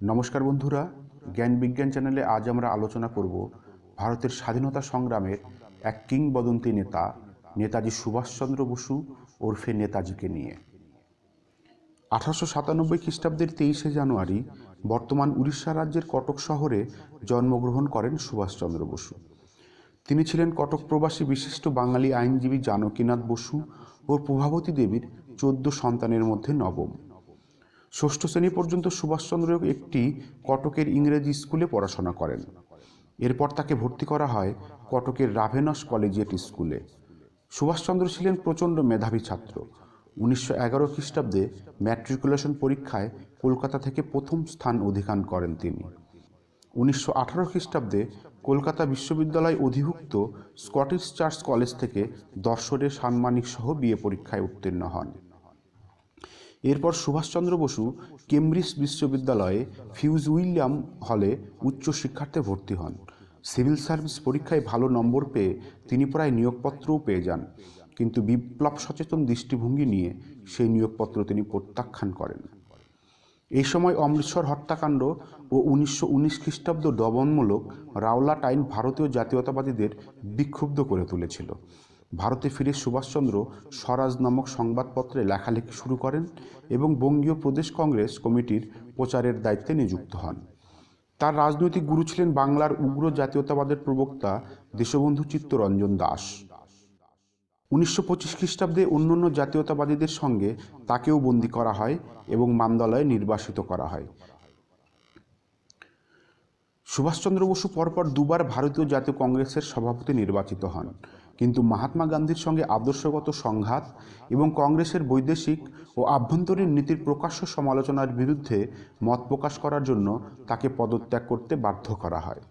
নমস্কার বন্ধুরা, জ্ঞান বিজ্ঞান চ্যানেলে আজ আমরা আলোচনা করব ভারতের স্বাধীনতা সংগ্রামের এক কিংবদন্তি নেতা, নেতাজি সুভাষচন্দ্র বসু ওরফে নেতাজিকে নিয়ে। আঠারোশো সাতানব্বই খ্রিস্টাব্দের তেইশে জানুয়ারি বর্তমান উড়িষ্যা রাজ্যের কটক শহরে জন্মগ্রহণ করেন সুভাষচন্দ্র বসু। তিনি ছিলেন কটক প্রবাসী বিশিষ্ট বাঙালি আইনজীবী জানকীনাথ বসু ও প্রভাবতী দেবীর চোদ্দ সন্তানের মধ্যে নবম। ষষ্ঠ শ্রেণি পর্যন্ত সুভাষচন্দ্র একটি কটকের ইংরেজি স্কুলে পড়াশোনা করেন। এরপর তাকে ভর্তি করা হয় কটকের রাভেনস কলেজিয়েট স্কুলে। সুভাষচন্দ্র ছিলেন প্রচণ্ড মেধাবী ছাত্র। উনিশশো এগারো খ্রিস্টাব্দে ম্যাট্রিকুলেশন পরীক্ষায় কলকাতা থেকে প্রথম স্থান অধিকার করেন তিনি। উনিশশো আঠারো খ্রিস্টাব্দে কলকাতা বিশ্ববিদ্যালয় অধিভুক্ত স্কটিশ চার্চ কলেজ থেকে দর্শনের সাম্মানিক সহ বিএ পরীক্ষায় উত্তীর্ণ হন। এরপর সুভাষচন্দ্র বসু কেমব্রিজ বিশ্ববিদ্যালয়ে ফিউজ উইলিয়াম হলে উচ্চ শিক্ষার্থে ভর্তি হন। সিভিল সার্ভিস পরীক্ষায় ভালো নম্বর পেয়ে তিনি প্রায় নিয়োগপত্রও পেয়ে যান। কিন্তু বিপ্লব সচেতন দৃষ্টিভঙ্গি নিয়ে সেই নিয়োগপত্র তিনি প্রত্যাখ্যান করেন। এই সময় অমৃতসর হত্যাকাণ্ড ও উনিশশো উনিশ খ্রিস্টাব্দ দমনমূলক রাওলাট আইন ভারতীয় জাতীয়তাবাদীদের বিক্ষুব্ধ করে তুলেছিল। ভারতে ফিরে সুভাষচন্দ্র স্বরাজ নামক সংবাদপত্রে লেখালেখি শুরু করেন এবং বঙ্গীয় প্রদেশ কংগ্রেস কমিটির প্রচারের দায়িত্বে নিযুক্ত হন। তার রাজনৈতিক গুরু ছিলেন বাংলার উগ্র জাতীয়তাবাদের প্রবক্তা দেশবন্ধু চিত্তরঞ্জন দাস। উনিশশো পঁচিশ খ্রিস্টাব্দে অন্যান্য জাতীয়তাবাদীদের সঙ্গে তাকেও বন্দী করা হয় এবং মান্দালয়ে নির্বাসিত করা হয়। সুভাষচন্দ্র বসু পরপর দুবার ভারতীয় জাতীয় কংগ্রেসের সভাপতি নির্বাচিত হন। কিন্তু মহাত্মা গান্ধীর সঙ্গে আদর্শগত সংঘাত এবং কংগ্রেসের বৈদেশিক ও আভ্যন্তরীণ নীতির প্রকাশ্য সমালোচনার বিরুদ্ধে মত প্রকাশ করার জন্য তাকে পদত্যাগ করতে বাধ্য করা হয়।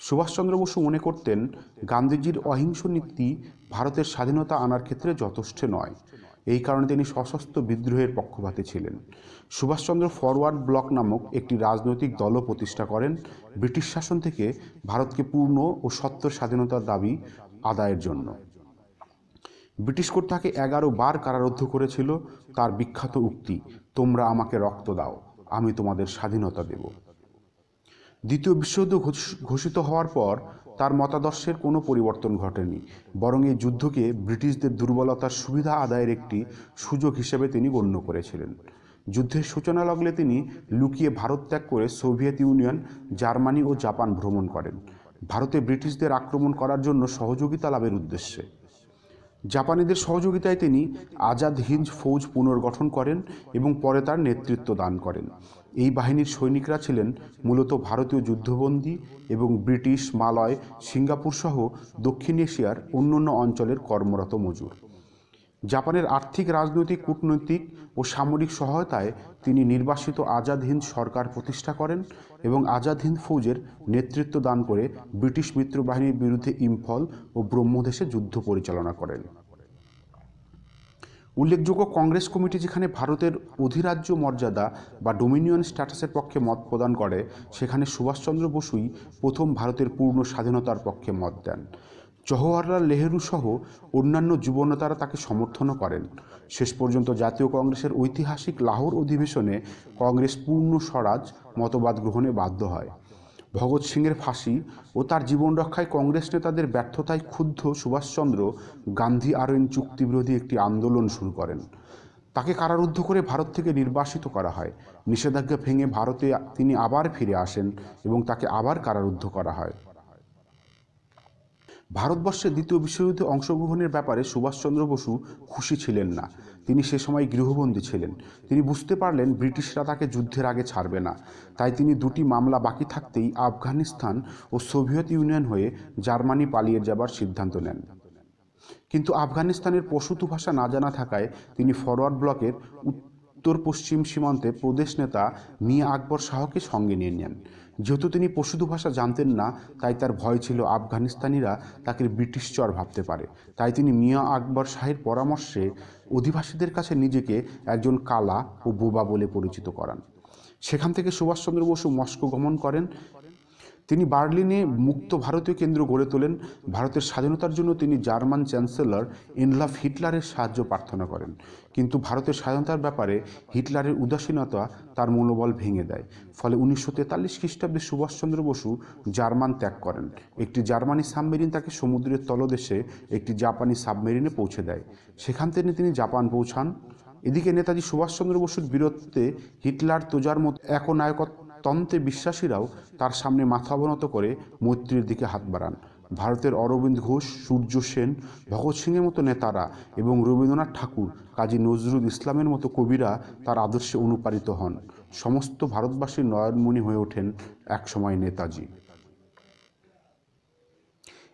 সুভাষচন্দ্র বসু মনে করতেন, গান্ধীজির অহিংস নীতি ভারতের স্বাধীনতা আনার ক্ষেত্রে যথেষ্ট নয়। এই কারণে তিনি সশস্ত্র বিদ্রোহের পক্ষপাতী ছিলেন। সুভাষচন্দ্র ফরওয়ার্ড ব্লক নামক একটি রাজনৈতিক দলও প্রতিষ্ঠা করেন। ব্রিটিশ শাসন থেকে ভারতকে পূর্ণ ও সত্য স্বাধীনতার দাবি আদায়ের জন্য। ব্রিটিশ কোর্ট তাকে এগারো বার কারারুদ্ধ করেছিল। তার বিখ্যাত উক্তি, তোমরা আমাকে রক্ত দাও, আমি তোমাদের স্বাধীনতা দেব। দ্বিতীয় বিশ্বযুদ্ধ ঘোষিত হওয়ার পর তার মতাদর্শের কোনো পরিবর্তন ঘটেনি। বরং এই যুদ্ধকে ব্রিটিশদের দুর্বলতার সুবিধা আদায়ের একটি সুযোগ হিসেবে তিনি গণ্য করেছিলেন। যুদ্ধের সূচনা লগ্নে তিনি লুকিয়ে ভারত ত্যাগ করে সোভিয়েত ইউনিয়ন, জার্মানি ও জাপান ভ্রমণ করেন। ভারতে ব্রিটিশদের আক্রমণ করার জন্য সহযোগিতা লাভের উদ্দেশ্যে। জাপানিদের সহযোগিতায় তিনি আজাদ হিন্দ ফৌজ পুনর্গঠন করেন এবং পরে তার নেতৃত্ব দান করেন। এই বাহিনীর সৈনিকরা ছিলেন মূলত ভারতীয় যুদ্ধবন্দী এবং ব্রিটিশ, মালয়, সিঙ্গাপুর সহ দক্ষিণ এশিয়ার অন্যান্য অঞ্চলের কর্মরত মজুর। জাপানের আর্থিক, রাজনৈতিক, কূটনৈতিক ও সামরিক সহায়তায় তিনি নির্বাসিত আজাদ হিন্দ সরকার প্রতিষ্ঠা করেন এবং আজাদ হিন্দ ফৌজের নেতৃত্ব দান করে ব্রিটিশ মিত্রবাহিনীর বিরুদ্ধে ইম্ফল ও ব্রহ্মদেশে যুদ্ধ পরিচালনা করেন। উল্লেখযোগ্য কংগ্রেস কমিটি যেখানে ভারতের অধিরাজ্য মর্যাদা বা ডোমিনিয়ন স্ট্যাটাসের পক্ষে মত প্রদান করে, সেখানে সুভাষচন্দ্র বসুই প্রথম ভারতের পূর্ণ স্বাধীনতার পক্ষে মত দেন। জওহরলাল নেহেরু সহ অন্যান্য যুবনেতারা তাকে সমর্থনও করেন। শেষ পর্যন্ত জাতীয় কংগ্রেসের ঐতিহাসিক লাহোর অধিবেশনে কংগ্রেস পূর্ণ স্বরাজ, মতবাদ গ্রহণে বাধ্য হয়। ভগৎ সিংয়ের ফাঁসি ও তার জীবন রক্ষায় কংগ্রেস নেতাদের ব্যর্থতায় ক্ষুব্ধ সুভাষচন্দ্র গান্ধী আরোইন চুক্তি বিরোধী একটি আন্দোলন শুরু করেন। তাকে কারারুদ্ধ করে ভারত থেকে নির্বাসিত করা হয়। নিষেধাজ্ঞা ভেঙে ভারতে তিনি আবার ফিরে আসেন এবং তাকে আবার কারারুদ্ধ করা হয়। ভারতবর্ষে দ্বিতীয় বিশ্বযুদ্ধে অংশগ্রহণের ব্যাপারে সুভাষচন্দ্র বসু খুশি ছিলেন না। তিনি সে সময় গৃহবন্দী ছিলেন। তিনি বুঝতে পারলেন ব্রিটিশরা তাকে যুদ্ধের আগে ছাড়বে না। তাই তিনি দুটি মামলা বাকি থাকতেই আফগানিস্তান ও সোভিয়েত ইউনিয়ন হয়ে জার্মানি পালিয়ে যাবার সিদ্ধান্ত নেন। কিন্তু আফগানিস্তানের পশুতু ভাষা না জানা থাকায় তিনি ফরওয়ার্ড ব্লকের উত্তর পশ্চিম সীমান্তে প্রদেশ নেতা মিয়া আকবর শাহকে সঙ্গে নিয়ে নেন। যেহেতু তিনি পশুধু ভাষা জানতেন না, তাই তার ভয় ছিল আফগানিস্তানিরা তাকে ব্রিটিশ চর ভাবতে পারে। তাই তিনি মিয়া আকবর শাহের পরামর্শে অধিবাসীদের কাছে নিজেকে একজন কালা ও বোবা বলে পরিচিত করান। সেখান থেকে সুভাষচন্দ্র বসু মস্কো গমন করেন। তিনি বার্লিনে মুক্ত ভারতীয় কেন্দ্র গড়ে তোলেন। ভারতের স্বাধীনতার জন্য তিনি জার্মান চ্যান্সেলর এনলাফ হিটলারের সাহায্য প্রার্থনা করেন। কিন্তু ভারতের স্বাধীনতার ব্যাপারে হিটলারের উদাসীনতা তার মনোবল ভেঙে দেয়। ফলে উনিশশো তেতাল্লিশ খ্রিস্টাব্দে সুভাষচন্দ্র বসু জার্মান ত্যাগ করেন। একটি জার্মানি সাবমেরিন তাকে সমুদ্রের তলদেশে একটি জাপানি সাবমেরিনে পৌঁছে দেয়। সেখান থেকে তিনি জাপান পৌঁছান। এদিকে নেতাজি সুভাষচন্দ্র বসুর বীরত্বে হিটলার তোজার মতো একনায়কতন্ত্রে বিশ্বাসীরাও তার সামনে মাথা অবনত করে মৈত্রীর দিকে হাত বাড়ান। ভারতের অরবিন্দ ঘোষ, সূর্য সেন, ভগৎ সিংয়ের মতো নেতারা এবং রবীন্দ্রনাথ ঠাকুর, কাজী নজরুল ইসলামের মতো কবিরা তার আদর্শে অনুপ্রাণিত হন। সমস্ত ভারতবাসীর নয়নমণি হয়ে ওঠেন একসময় নেতাজি।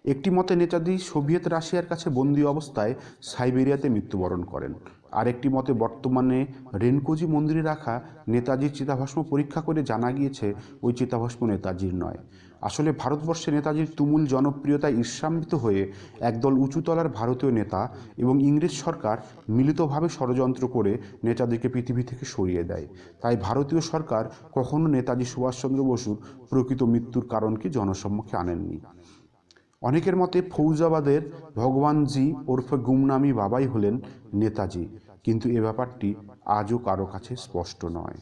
একটি মতে, নেতাজি সোভিয়েত রাশিয়ার কাছে বন্দী অবস্থায় সাইবেরিয়াতে মৃত্যুবরণ করেন। আরেকটি মতে, বর্তমানে রেনকোজি মন্দিরে রাখা নেতাজির চিতাভস্ম পরীক্ষা করে জানা গিয়েছে, ওই চিতাভস্ম নেতাজির নয়। আসলে ভারতবর্ষে নেতাজির তুমুল জনপ্রিয়তায় ঈর্ষান্বিত হয়ে একদল উঁচুতলার ভারতীয় নেতা এবং ইংরেজ সরকার মিলিতভাবে ষড়যন্ত্র করে নেতাজিকে পৃথিবী থেকে সরিয়ে দেয়। তাই ভারতীয় সরকার কখনো নেতাজি সুভাষচন্দ্র বসুর প্রকৃত মৃত্যুর কারণকে জনসম্মুখে আনেননি। অনেকের মতে ফৌজাবাদের ভগবানজি ওরফে গুমনামি বাবাই হলেন নেতাজি, কিন্তু এ ব্যাপারটি আজও কারও কাছে স্পষ্ট নয়।